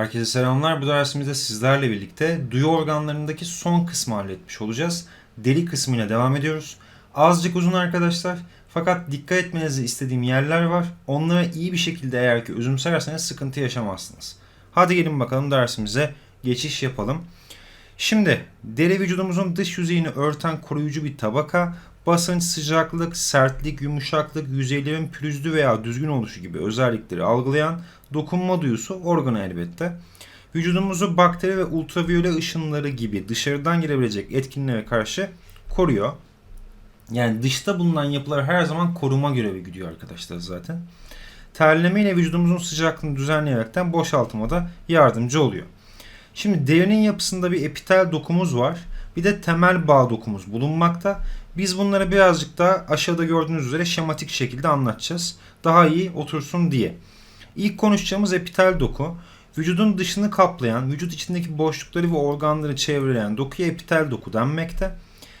Herkese selamlar. Bu dersimizde sizlerle birlikte duyu organlarındaki son kısmı halletmiş olacağız. Deri kısmıyla devam ediyoruz. Azıcık uzun arkadaşlar. Fakat dikkat etmenizi istediğim yerler var. Onlara iyi bir şekilde eğer ki özümserseniz sıkıntı yaşamazsınız. Hadi gelin bakalım dersimize geçiş yapalım. Şimdi deri vücudumuzun dış yüzeyini örten koruyucu bir tabaka. Basınç, sıcaklık, sertlik, yumuşaklık, yüzeylerin pürüzlü veya düzgün oluşu gibi özellikleri algılayan dokunma duyusu organı elbette. Vücudumuzu bakteri ve ultraviyole ışınları gibi dışarıdan girebilecek etkinliğe karşı koruyor. Yani dışta bulunan yapılar her zaman koruma görevi gidiyor arkadaşlar zaten. Terleme ile vücudumuzun sıcaklığını düzenleyerekten boşaltıma da yardımcı oluyor. Şimdi derinin yapısında bir epitel dokumuz var. Bir de temel bağ dokumuz bulunmakta. Biz bunları birazcık daha aşağıda gördüğünüz üzere şematik şekilde anlatacağız. Daha iyi otursun diye. İlk konuşacağımız epitel doku. Vücudun dışını kaplayan, vücut içindeki boşlukları ve organları çevreleyen dokuya epitel doku denmekte.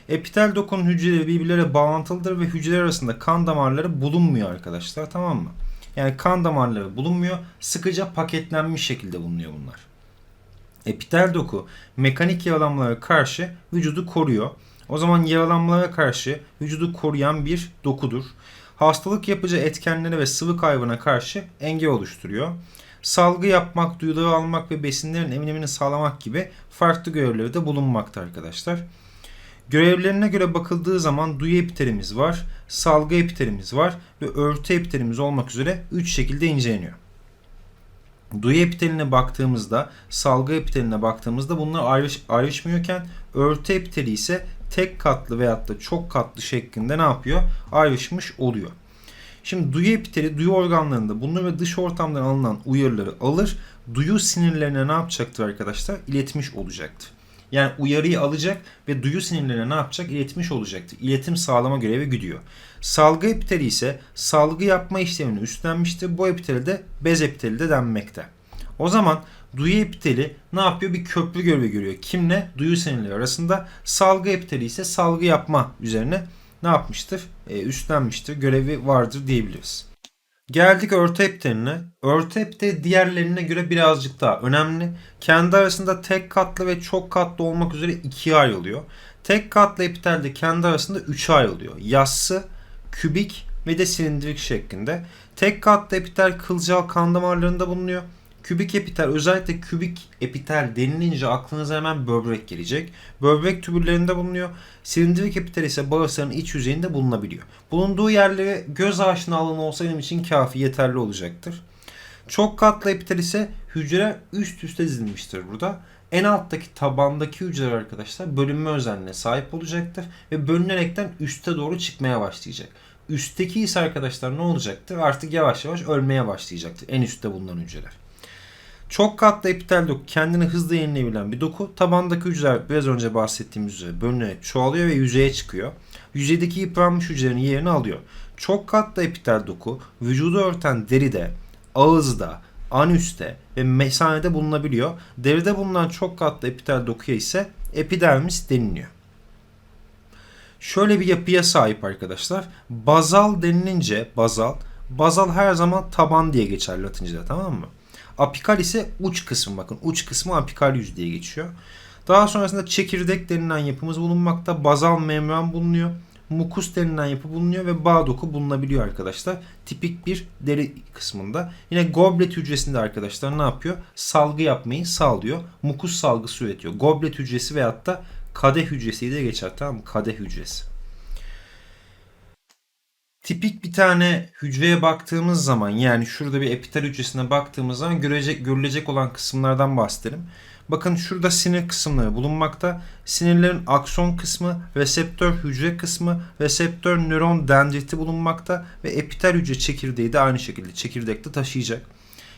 Epitel dokunun hücreleri birbirleriyle bağlantılıdır ve hücreler arasında kan damarları bulunmuyor arkadaşlar tamam mı? Yani kan damarları bulunmuyor. Sıkıca paketlenmiş şekilde bulunuyor bunlar. Epitel doku mekanik yaralanmalara karşı vücudu koruyor. O zaman yaralanmalara karşı vücudu koruyan bir dokudur. Hastalık yapıcı etkenlere ve sıvı kaybına karşı engel oluşturuyor. Salgı yapmak, duyuları almak ve besinlerin emilimini sağlamak gibi farklı görevleri de bulunmakta arkadaşlar. Görevlerine göre bakıldığı zaman duyu epitelimiz var, salgı epitelimiz var ve örtü epitelimiz olmak üzere 3 şekilde inceleniyor. Duyu epiteline baktığımızda, salgı epiteline baktığımızda bunlar ayrış, ayrışmıyorken örtü epiteli ise tek katlı veyahut da çok katlı şeklinde ne yapıyor? Ayrışmış oluyor. Şimdi duyu epiteli duyu organlarında bunlar ve dış ortamdan alınan uyarıları alır. Duyu sinirlerine ne yapacaktır arkadaşlar? İletmiş olacaktır. Yani uyarıyı alacak ve duyu sinirlerine ne yapacak? İletmiş olacaktır. İletim sağlama görevi gidiyor. Salgı epiteli ise salgı yapma işlemini üstlenmiştir. Bu epiteli de bez epiteli de denmekte. O zaman duyu epiteli ne yapıyor? Bir köprü görevi görüyor. Kimle? Duyu sinirleri arasında. Salgı epiteli ise salgı yapma üzerine ne yapmıştır? E, üstlenmiştir. Görevi vardır diyebiliriz. Geldik örtü epiteline. Örtü epiteli diğerlerine göre birazcık daha önemli. Kendi arasında tek katlı ve çok katlı olmak üzere ikiye ayrılıyor. Tek katlı epitel de kendi arasında üçe ayrılıyor. Yassı, kübik ve de silindirik şeklinde. Tek katlı epitel kılcal kan damarlarında bulunuyor. Kübik epitel özellikle kübik epitel denilince aklınıza hemen böbrek gelecek. Böbrek tübüllerinde bulunuyor. Silindirik epitel ise bağırsağın iç yüzeyinde bulunabiliyor. Bulunduğu yerlere göz aşinalığına olsa benim için kafi yeterli olacaktır. Çok katlı epitel ise hücreler üst üste dizilmiştir burada. En alttaki tabandaki hücreler arkadaşlar bölünme özelliğine sahip olacaktır ve bölünerekten üste doğru çıkmaya başlayacak. Üstteki ise arkadaşlar ne olacaktır? Artık yavaş yavaş ölmeye başlayacaktır en üstte bulunan hücreler. Çok katlı epitel doku kendini hızlı yenileyebilen bir doku. Tabandaki hücreler biraz önce bahsettiğimiz üzere bölünerek çoğalıyor ve yüzeye çıkıyor. Yüzeydeki yıpranmış hücrelerin yerini alıyor. Çok katlı epitel doku vücudu örten deride, ağızda, anüste ve mesanede bulunabiliyor. Deride bulunan çok katlı epitel dokuya ise epidermis deniliyor. Şöyle bir yapıya sahip arkadaşlar. Bazal denilince bazal, bazal her zaman taban diye geçer Latince'de tamam mı? Apikal ise uç kısmı bakın. Uç kısmı apikal yüz diye geçiyor. Daha sonrasında çekirdek denilen yapımız bulunmakta. Bazal membran bulunuyor. Mukus denilen yapı bulunuyor ve bağ doku bulunabiliyor arkadaşlar. Tipik bir deri kısmında. Yine goblet hücresinde arkadaşlar ne yapıyor? Salgı yapmayı sağlıyor. Mukus salgısı üretiyor. Goblet hücresi veyahut da kadeh hücresi de geçer tamam mı? Kadeh hücresi. Tipik bir tane hücreye baktığımız zaman yani şurada bir epitel hücresine baktığımız zaman görecek, görülecek olan kısımlardan bahsedelim. Bakın şurada sinir kısımları bulunmakta. Sinirlerin akson kısmı, reseptör hücre kısmı, reseptör nöron dendriti bulunmakta ve epitel hücre çekirdeği de aynı şekilde çekirdekte taşıyacak.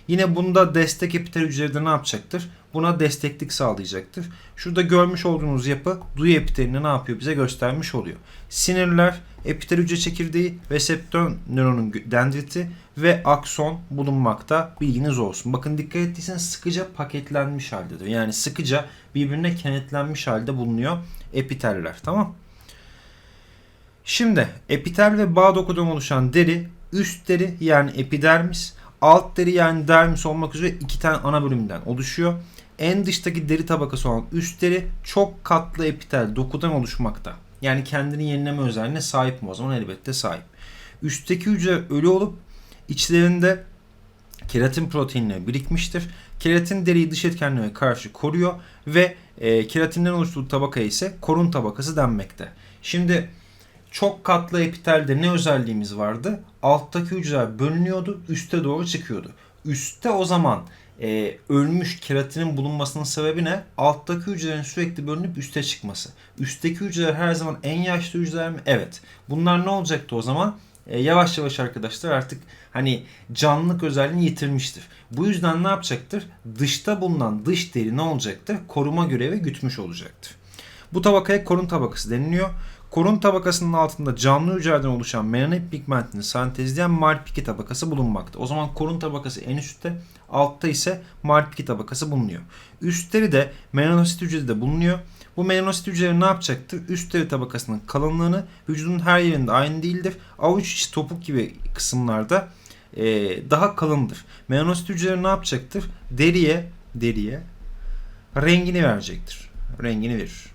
Yine bunda destek epitel hücreleri de ne yapacaktır? Buna desteklik sağlayacaktır. Şurada görmüş olduğunuz yapı duyu epitelini ne yapıyor? Bize göstermiş oluyor. Sinirler, epitel hücre çekirdeği, reseptör nöronun dendriti ve akson bulunmakta. Bilginiz olsun. Bakın dikkat ettiyseniz sıkıca paketlenmiş haldedir. Yani sıkıca birbirine kenetlenmiş halde bulunuyor epiteller. Tamam Şimdi epitel ve bağ dokudan oluşan deri üst deri yani epidermis, alt deri yani dermis olmak üzere iki tane ana bölümden oluşuyor. En dıştaki deri tabakası olan üst deri çok katlı epitel dokudan oluşmakta. Yani kendini yenileme özelliğine sahip mi o zaman elbette sahip. Üstteki hücre ölü olup içlerinde keratin proteinleri birikmiştir. Keratin deriyi dış etkenlere karşı koruyor ve e, keratinden oluştuğu tabaka ise korun tabakası denmekte. Şimdi çok katlı epitelde ne özelliğimiz vardı? Alttaki hücreler bölünüyordu, üste doğru çıkıyordu. Üste o zaman e, ölmüş keratinin bulunmasının sebebi ne? Alttaki hücrelerin sürekli bölünüp üste çıkması. Üstteki hücreler her zaman en yaşlı hücreler mi? Evet. Bunlar ne olacaktı o zaman? E, yavaş yavaş arkadaşlar artık hani canlılık özelliğini yitirmiştir. Bu yüzden ne yapacaktır? Dışta bulunan dış deri ne olacaktır? Koruma görevi gütmüş olacaktır. Bu tabakaya korun tabakası deniliyor. Korun tabakasının altında canlı hücrelerden oluşan melanin pigmentini sentezleyen Malpighi tabakası bulunmakta. O zaman korun tabakası en üstte, altta ise Malpighi tabakası bulunuyor. Üstleri de melanosit hücresi de bulunuyor. Bu melanosit hücreleri ne yapacaktır? Üst deri tabakasının kalınlığını vücudun her yerinde aynı değildir. Avuç içi topuk gibi kısımlarda e, daha kalındır. Melanosit hücreleri ne yapacaktır? Deriye, deriye rengini verecektir. Rengini verir.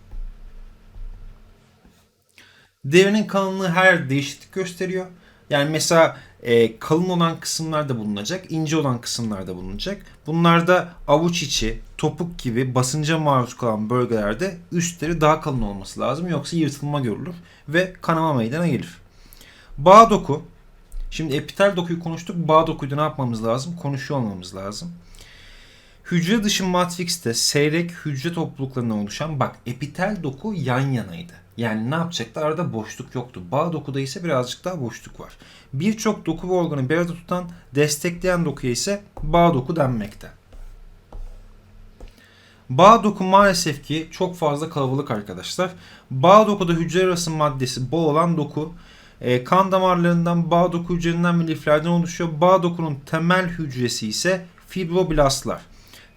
Derinin kalınlığı her değişiklik gösteriyor. Yani mesela e, kalın olan kısımlarda bulunacak, ince olan kısımlarda bulunacak. Bunlarda avuç içi, topuk gibi basınca maruz kalan bölgelerde üstleri daha kalın olması lazım. Yoksa yırtılma görülür ve kanama meydana gelir. Bağ doku. Şimdi epitel dokuyu konuştuk. Bağ dokuyu da ne yapmamız lazım? Konuşuyor olmamız lazım. Hücre dışı matrixte seyrek hücre topluluklarından oluşan bak epitel doku yan yanaydı. Yani ne yapacaktı? Arada boşluk yoktu. Bağ dokuda ise birazcık daha boşluk var. Birçok doku ve organı bir arada tutan, destekleyen dokuya ise bağ doku denmekte. Bağ doku maalesef ki çok fazla kalabalık arkadaşlar. Bağ dokuda hücre arası maddesi bol olan doku e, kan damarlarından bağ doku hücrelerinden ve liflerden oluşuyor. Bağ dokunun temel hücresi ise fibroblastlar.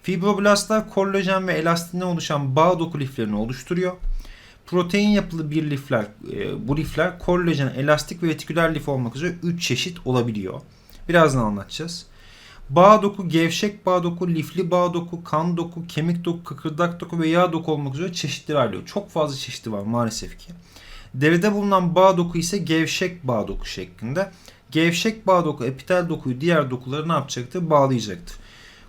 Fibroblastlar kollajen ve elastinden oluşan bağ doku liflerini oluşturuyor. Protein yapılı bir lifler, e, bu lifler kollajen, elastik ve retiküler lif olmak üzere 3 çeşit olabiliyor. Birazdan anlatacağız. Bağ doku, gevşek bağ doku, lifli bağ doku, kan doku, kemik doku, kıkırdak doku ve yağ doku olmak üzere çeşitleri ayrılıyor. Çok fazla çeşidi var maalesef ki. Deride bulunan bağ doku ise gevşek bağ doku şeklinde. Gevşek bağ doku epitel dokuyu diğer dokuları ne yapacaktır? Bağlayacaktır.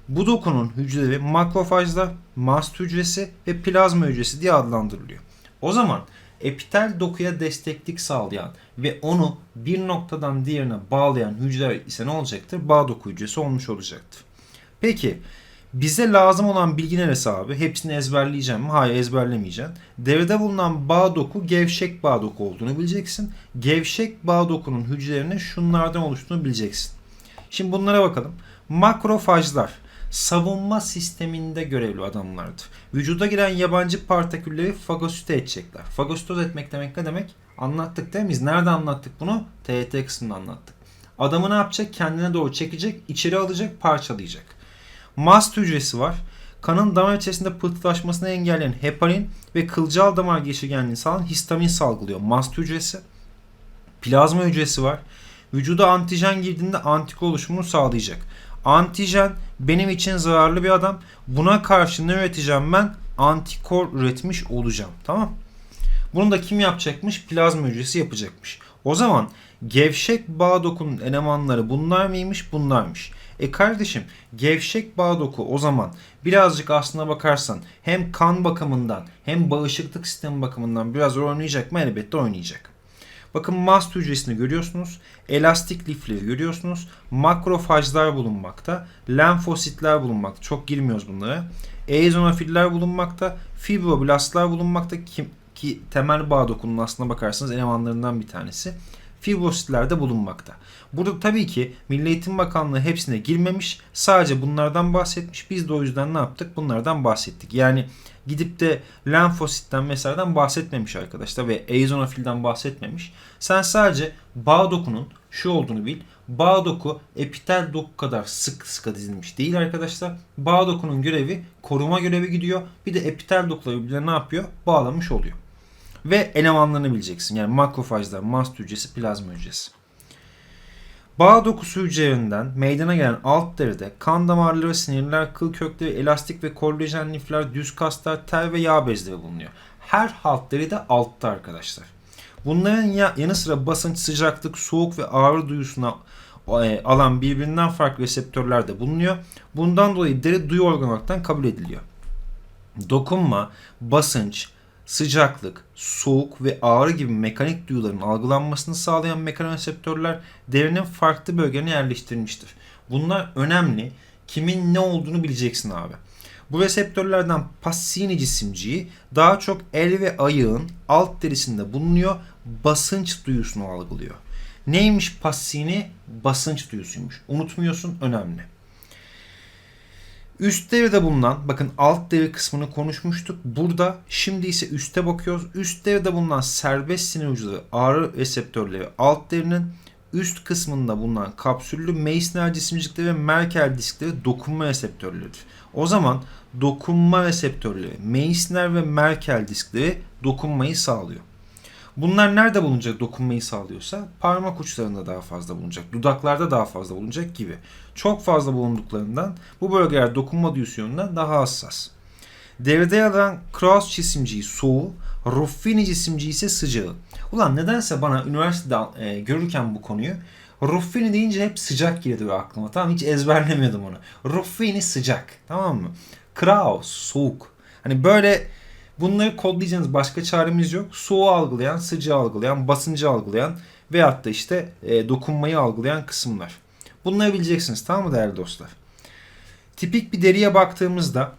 Bu dokunun hücreleri makrofajlar, mast hücresi ve plazma hücresi diye adlandırılıyor. O zaman epitel dokuya desteklik sağlayan ve onu bir noktadan diğerine bağlayan hücreler ise ne olacaktır? Bağ doku hücresi olmuş olacaktır. Peki bize lazım olan bilgi neresi abi? Hepsini ezberleyeceğim mi? Hayır ezberlemeyeceğim. Devrede bulunan bağ doku gevşek bağ doku olduğunu bileceksin. Gevşek bağ dokunun hücrelerinin şunlardan oluştuğunu bileceksin. Şimdi bunlara bakalım. Makrofajlar savunma sisteminde görevli adamlardır. Vücuda giren yabancı partikülleri fagosite edecekler. Fagositoz etmek demek ne demek? Anlattık değil mi? Biz nerede anlattık bunu? TET kısmında anlattık. Adamı ne yapacak? Kendine doğru çekecek, içeri alacak, parçalayacak. Mast hücresi var. Kanın damar içerisinde pıhtılaşmasını engelleyen heparin ve kılcal damar geçirgenliğini sağlayan histamin salgılıyor. Mast hücresi. Plazma hücresi var. Vücuda antijen girdiğinde antikor oluşumunu sağlayacak. Antijen benim için zararlı bir adam. Buna karşı ne üreteceğim ben? Antikor üretmiş olacağım. Tamam Bunu da kim yapacakmış? Plazma hücresi yapacakmış. O zaman gevşek bağ dokunun elemanları bunlar mıymış? Bunlarmış. E kardeşim gevşek bağ doku o zaman birazcık aslına bakarsan hem kan bakımından hem bağışıklık sistemi bakımından biraz oynayacak mı? Elbette oynayacak. Bakın mast hücresini görüyorsunuz. Elastik lifleri görüyorsunuz. Makrofajlar bulunmakta. Lenfositler bulunmakta. Çok girmiyoruz bunlara. Eozinofiller bulunmakta. Fibroblastlar bulunmakta ki, ki temel bağ dokunun aslına bakarsanız elemanlarından bir tanesi. Fibrositler de bulunmakta. Burada tabii ki Milli Eğitim Bakanlığı hepsine girmemiş. Sadece bunlardan bahsetmiş. Biz de o yüzden ne yaptık? Bunlardan bahsettik. Yani gidip de lenfositten vesaireden bahsetmemiş arkadaşlar ve eozinofilden bahsetmemiş. Sen sadece bağ dokunun şu olduğunu bil. Bağ doku epitel doku kadar sık sıkı dizilmiş değil arkadaşlar. Bağ dokunun görevi koruma görevi gidiyor. Bir de epitel dokuları birbirine ne yapıyor? Bağlamış oluyor. Ve elemanlarını bileceksin. Yani makrofajlar, mast hücresi, plazma hücresi. Bağ dokusu hücrelerinden meydana gelen alt deride kan damarları, sinirler, kıl kökleri, elastik ve kollajen lifler, düz kaslar, ter ve yağ bezleri bulunuyor. Her alt deri de altta arkadaşlar. Bunların ya- yanı sıra basınç, sıcaklık, soğuk ve ağrı duyusuna e, alan birbirinden farklı reseptörler de bulunuyor. Bundan dolayı deri duyu organı kabul ediliyor. Dokunma, basınç, sıcaklık, soğuk ve ağrı gibi mekanik duyuların algılanmasını sağlayan mekanoseptörler derinin farklı bölgelerine yerleştirilmiştir. Bunlar önemli. Kimin ne olduğunu bileceksin abi. Bu reseptörlerden Passini cisimciği daha çok el ve ayağın alt derisinde bulunuyor. Basınç duyusunu algılıyor. Neymiş Passini? Basınç duyusuymuş. Unutmuyorsun önemli. Üst deride bulunan, bakın alt deri kısmını konuşmuştuk. Burada şimdi ise üste bakıyoruz. Üst deride bulunan serbest sinir uçları, ağrı reseptörleri alt derinin üst kısmında bulunan kapsüllü Meissner cisimcikleri ve Merkel diskleri dokunma reseptörleridir. O zaman dokunma reseptörleri, Meissner ve Merkel diskleri dokunmayı sağlıyor. Bunlar nerede bulunacak dokunmayı sağlıyorsa parmak uçlarında daha fazla bulunacak, dudaklarda daha fazla bulunacak gibi. Çok fazla bulunduklarından bu bölgeler dokunma duyusu yönünden daha hassas. Deride yer alan Krauss cisimciği soğuğu, Ruffini cisimciği ise sıcağı. Ulan nedense bana üniversitede e, görürken bu konuyu Ruffini deyince hep sıcak geliyor aklıma. Tamam hiç ezberlemiyordum onu. Ruffini sıcak. Tamam mı? Krauss soğuk. Hani böyle bunları kodlayacağınız başka çaremiz yok. Soğuğu algılayan, sıcağı algılayan, basıncı algılayan veyahut da işte e, dokunmayı algılayan kısımlar. Bunları bileceksiniz tamam mı değerli dostlar? Tipik bir deriye baktığımızda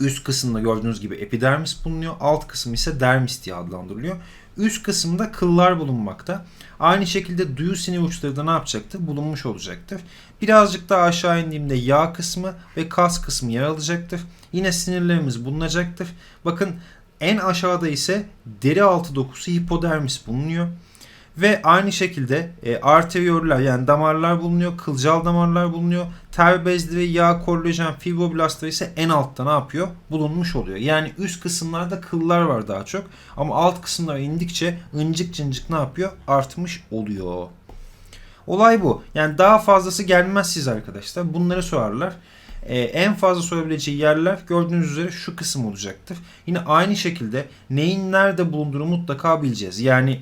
üst kısımda gördüğünüz gibi epidermis bulunuyor. Alt kısım ise dermis diye adlandırılıyor. Üst kısımda kıllar bulunmakta. Aynı şekilde duyu sinir uçları da ne yapacaktır? Bulunmuş olacaktır. Birazcık daha aşağı indiğimde yağ kısmı ve kas kısmı yer alacaktır. Yine sinirlerimiz bulunacaktır. Bakın en aşağıda ise deri altı dokusu hipodermis bulunuyor. Ve aynı şekilde e, arterioller yani damarlar bulunuyor, kılcal damarlar bulunuyor. Ter bezleri, yağ, kollajen, fibroblastlar ise en altta ne yapıyor? Bulunmuş oluyor. Yani üst kısımlarda kıllar var daha çok. Ama alt kısımlara indikçe incik cincik ne yapıyor? Artmış oluyor. Olay bu. Yani daha fazlası gelmez siz arkadaşlar. Bunları sorarlar. Ee, en fazla sorabileceği yerler gördüğünüz üzere şu kısım olacaktır. Yine aynı şekilde neyin nerede bulunduğunu mutlaka bileceğiz. Yani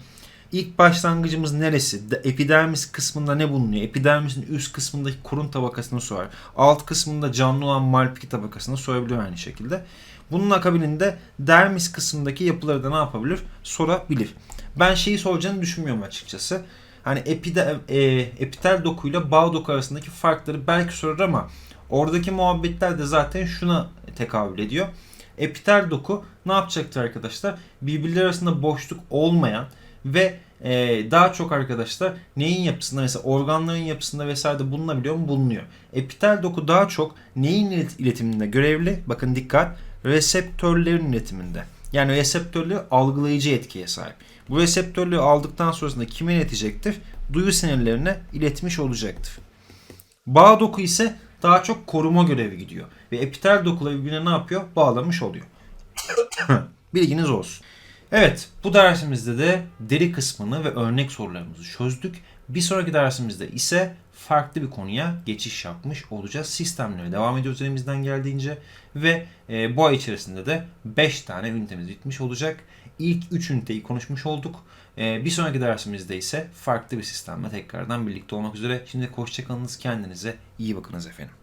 İlk başlangıcımız neresi? De- Epidermis kısmında ne bulunuyor? Epidermisin üst kısmındaki korun tabakasını sorar. Alt kısmında canlı olan malpiki tabakasını sorabiliyor aynı şekilde. Bunun akabininde dermis kısmındaki yapıları da ne yapabilir? Sorabilir. Ben şeyi soracağını düşünmüyorum açıkçası. Hani epide, e, epitel dokuyla bağ doku arasındaki farkları belki sorar ama oradaki muhabbetler de zaten şuna tekabül ediyor. Epitel doku ne yapacaktır arkadaşlar? Birbirleri arasında boşluk olmayan ve e, daha çok arkadaşlar neyin yapısında mesela organların yapısında vesaire bulunabiliyor mu? Bulunuyor. Epitel doku daha çok neyin ilet- iletiminde görevli? Bakın dikkat. Reseptörlerin iletiminde. Yani reseptörleri algılayıcı etkiye sahip. Bu reseptörleri aldıktan sonrasında kime iletecektir? Duyu sinirlerine iletmiş olacaktır. Bağ doku ise daha çok koruma görevi gidiyor. Ve epitel dokuları birbirine ne yapıyor? Bağlamış oluyor. Bilginiz olsun. Evet, bu dersimizde de deri kısmını ve örnek sorularımızı çözdük. Bir sonraki dersimizde ise farklı bir konuya geçiş yapmış olacağız. Sistemlere devam ediyoruz elimizden geldiğince ve e, bu ay içerisinde de 5 tane ünitemiz bitmiş olacak. İlk 3 üniteyi konuşmuş olduk. E, bir sonraki dersimizde ise farklı bir sistemle tekrardan birlikte olmak üzere. Şimdi hoşçakalınız, kendinize iyi bakınız efendim.